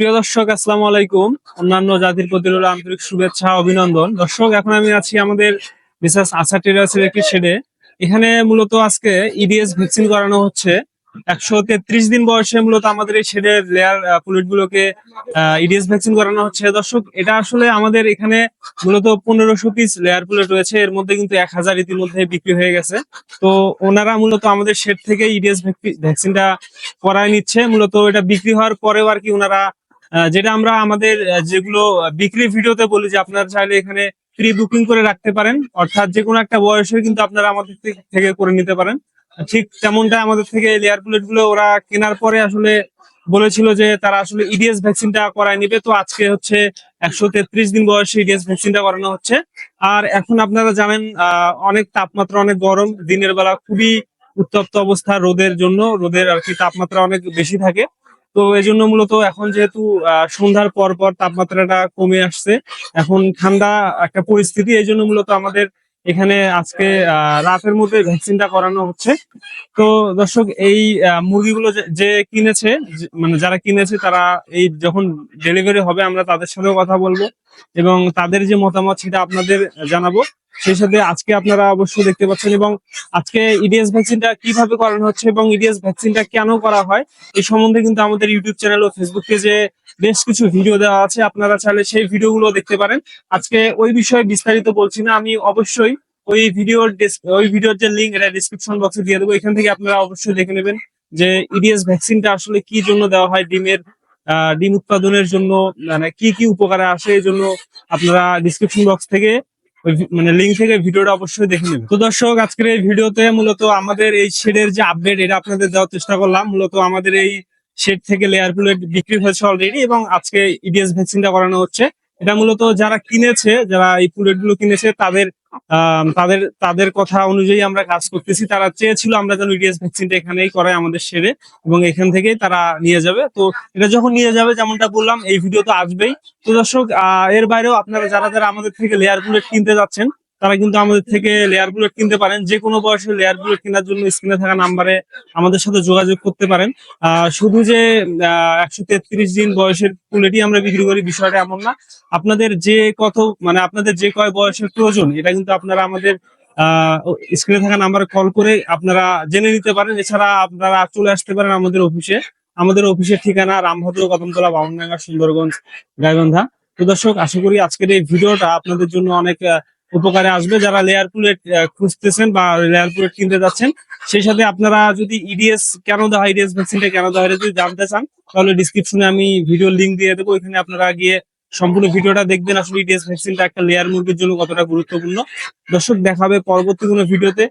প্রিয় দর্শক, আসসালামু আলাইকুম। অন্যান্য জাতির প্রতি আন্তরিক শুভেচ্ছা, অভিনন্দন। দর্শক, এখন আমি আছি আমাদের মিসেস আশা টেরাসের একটি শেডে। এখানে মূলত আজকে ইডিএস ভ্যাকসিন করানো হচ্ছে। একশো তেত্রিশ দিন বয়সে মূলত আমাদের এই শেডের লেয়ার পুলেট গুলোকে ইডিএস ভ্যাকসিন করানো হচ্ছে। দর্শক, এটা আসলে আমাদের এখানে মূলত পনেরোশো পিস লেয়ার পুলেট রয়েছে। এর মধ্যে কিন্তু এক হাজার ইতিমধ্যে বিক্রি হয়ে গেছে। তো ওনারা মূলত আমাদের শেড থেকে ইডিএস ভ্যাকসিনটা করায় নিচ্ছে। মূলত এটা বিক্রি হওয়ার পরেও আর কি ওনারা যেটা আমরা আমাদের যেগুলো বিক্রি ভিডিওতে বলি যে আপনারা চাইলে এখানে প্রি বুকিং করে রাখতে পারেন। অর্থাৎ যে কোনো একটা বয়সে কিন্তু আপনারা আমাদের থেকে করে নিতে পারেন। ঠিক তেমনটা আমাদের থেকে লেয়ার প্লেটগুলো ওরা কেনার পরে আসলে বলেছিল যে তারা আসলে ইডিএস ভ্যাকসিনটা করায় নিবে। তো আজকে হচ্ছে একশো তেত্রিশ দিন বয়সে ইডিএস ভ্যাকসিনটা করানো হচ্ছে। আর এখন আপনারা জানেন অনেক তাপমাত্রা অনেক গরম। দিনের বেলা খুবই উত্তপ্ত অবস্থা রোদের জন্য। রোদের আর কি তাপমাত্রা অনেক বেশি থাকে। তো এই জন্য মূলত এখন যেহেতু সন্ধ্যার পর পর তাপমাত্রাটা কমে আসছে, এখন ঠান্ডা একটা পরিস্থিতি এই জন্য মূলত আমাদের এখানে আজকে রাতের মধ্যে ভ্যাকসিনটা করানো হচ্ছে। তো দর্শক, এই মুরগিগুলো যে কিনেছে মানে যারা কিনেছে তারা এই যখন ডেলিভারি হবে আমরা তাদের সাথেও কথা বলব এবং তাদের যে মতামত সেটা আপনাদের জানাব। সেই সাথে আজকে আপনারা অবশ্যই দেখতে পাচ্ছেন এবং আজকে ইডিএস ভ্যাকসিনটা কীভাবে করানো হচ্ছে এবং ইডিএস ভ্যাকসিনটা কেন করা হয়, এই সম্বন্ধে কিন্তু আমাদের ইউটিউব চ্যানেল ও ফেসবুক পেজে বেশ কিছু ভিডিও দেওয়া আছে। আপনারা চাইলে সেই ভিডিওগুলো দেখতে পারেন। আজকে ওই বিষয়ে বিস্তারিত বলছি না। আমি অবশ্যই ওই ভিডিওর ওই ভিডিওর যে লিঙ্ক এটা ডিসক্রিপশন বক্সে দিয়ে দেবো। এখান থেকে আপনারা অবশ্যই দেখে নেবেন যে ইডিএস ভ্যাকসিনটা আসলে কি জন্য দেওয়া হয় ডিমের ডিম উৎপাদনের জন্য মানে কি কি উপকারে আসে, এই জন্য আপনারা ডিসক্রিপশন বক্স থেকে মানে লিঙ্ক থেকে ভিডিওটা অবশ্যই দেখে নেবেন। তো দর্শক, আজকের এই ভিডিওতে মূলত আমাদের এই শেডের যে আপডেট এটা আপনাদের দেওয়ার চেষ্টা করলাম। মূলত আমাদের এই শেড থেকে লেয়ার প্লেট বিক্রি হয়েছে অলরেডি এবং আজকে ইডিএস ভ্যাকসিনটা করানো হচ্ছে। এটা মূলত যারা কিনেছে, যারা এই পুলেটগুলো কিনেছে, তাদের তাদের তাদের কথা অনুযায়ী আমরা কাজ করতেছি। তারা চেয়েছিল আমরা যেন ইডিএস ভ্যাকসিনটা এখানেই করাই আমাদের সেরে এবং এখান থেকেই তারা নিয়ে যাবে। তো এটা যখন নিয়ে যাবে, যেমনটা বললাম, এই ভিডিও তো আসবেই। তো দর্শক এর বাইরেও আপনারা যারা যারা আমাদের থেকে লেয়ার বুলেট কিনতে যাচ্ছেন তারা কিন্তু আমাদের থেকে লেয়ার বুলেট কিনতে পারেন। যে কোনো বয়সে লেয়ার বুলেট কেনার জন্য স্ক্রিনে থাকা নাম্বারে আমাদের সাথে যোগাযোগ করতে পারেন। শুধু যে একশো তেত্রিশ দিন বয়সের বুলেটই আমরা বিক্রি করি, বিষয়টা এমন না। আপনাদের যে কত মানে আপনাদের যে কয় বয়সের প্রয়োজন, এটা কিন্তু আপনারা আমাদের স্ক্রিনে থাকা নাম্বারে কল করে আপনারা জেনে নিতে পারেন। এছাড়া আপনারা চলে আসতে পারেন আমাদের অফিসে আমাদের অফিসের ঠিকানা রামভদ্র কদমতলা, বামনডাঙ্গা, সুন্দরগঞ্জ, গাইবান্ধা। তো দর্শক, আশা করি আজকের এই ভিডিওটা আপনাদের জন্য অনেক উপকারে আসবে যারা লেয়ার প্লেট খুঁজতেছেন বা লেয়ার প্লেট কিনতে যাচ্ছেন, সেই সাথে আপনারা যদি ইডিএস কেন দেওয়া হয় ইডিএস ভ্যাকসিনটা কেন দেওয়া হয় যদি জানতে চান, তাহলে ডিসক্রিপশনে আমি ভিডিও লিঙ্ক দিয়ে দেবো। ওইখানে আপনারা গিয়ে সম্পূর্ণ ভিডিওটা দেখবেন আসলে ইডিএস ভ্যাকসিনটা একটা লেয়ার মুরগির জন্য কতটা গুরুত্বপূর্ণ। দর্শক, দেখাবে পরবর্তী কোনো ভিডিওতে